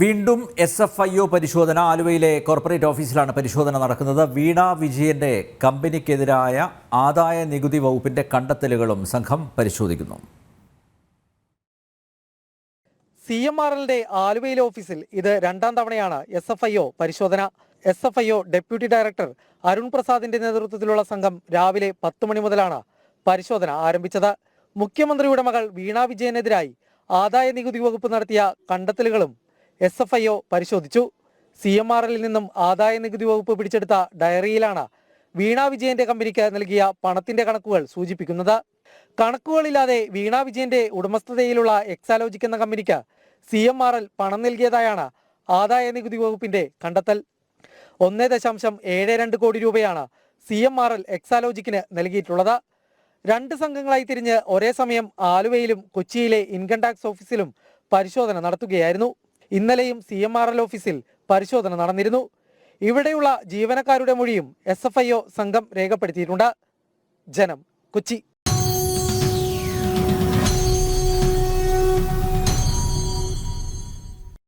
വീണ്ടും S F I O പരിശോധന ആലുവയിലെ കോർപ്പറേറ്റ് ഓഫീസിലാണ് പരിശോധന നടക്കുന്നത്. വീണ വിജയന്റെ കമ്പനിക്കെതിരായ ആദായ നികുതി വകുപ്പിന്റെ കണ്ടെത്തലുകളും സംഘം പരിശോധിക്കുന്നു. സി എം ആർ എല്ലിന്റെ ആലുവയിലെ ഓഫീസിൽ ഇത് രണ്ടാം തവണയാണ് എസ് എഫ് ഐ ഒ പരിശോധന. S F I O deputy director Arun പ്രസാദിന്റെ നേതൃത്വത്തിലുള്ള സംഘം രാവിലെ പത്ത് മണി മുതലാണ് പരിശോധന ആരംഭിച്ചത്. മുഖ്യമന്ത്രിയുടെ മകൾ വീണ വിജയനെതിരായി ആദായ നികുതി വകുപ്പ് നടത്തിയ കണ്ടെത്തലുകളും എസ് എഫ് ഐ ഒ പരിശോധിച്ചു. സി എം ആർ എല്ലിൽ നിന്നും ആദായ നികുതി വകുപ്പ് പിടിച്ചെടുത്ത ഡയറിയിലാണ് വീണ വിജയന്റെ കമ്പനിക്ക് നൽകിയ പണത്തിന്റെ കണക്കുകൾ സൂചിപ്പിക്കുന്നത്. കണക്കുകളില്ലാതെ വീണ വിജയന്റെ ഉടമസ്ഥതയിലുള്ള എക്സാലോജിക് എന്ന കമ്പനിക്ക് സി എം ആർ എൽ പണം നൽകിയതായാണ് ആദായ നികുതി വകുപ്പിന്റെ കണ്ടെത്തൽ. ഒന്നേ ദശാംശം ഏഴ് രണ്ട് കോടി രൂപയാണ് സി എം ആർ എൽ എക്സാലോജിക്കിന് നൽകിയിട്ടുള്ളത്. രണ്ട് സംഘങ്ങളായി തിരിഞ്ഞ് ഒരേ സമയം ആലുവയിലും കൊച്ചിയിലെ ഇൻകം ടാക്സ് ഓഫീസിലും പരിശോധന നടത്തുകയായിരുന്നു. ഇന്നലെയും സി എം ആർ എൽ ഓഫീസിൽ പരിശോധന നടന്നിരുന്നു. ഇവിടെയുള്ള ജീവനക്കാരുടെ മൊഴിയും എസ് എഫ് ഐ ഒ സംഘം രേഖപ്പെടുത്തിയിട്ടുണ്ട്. ജനം കൊച്ചി.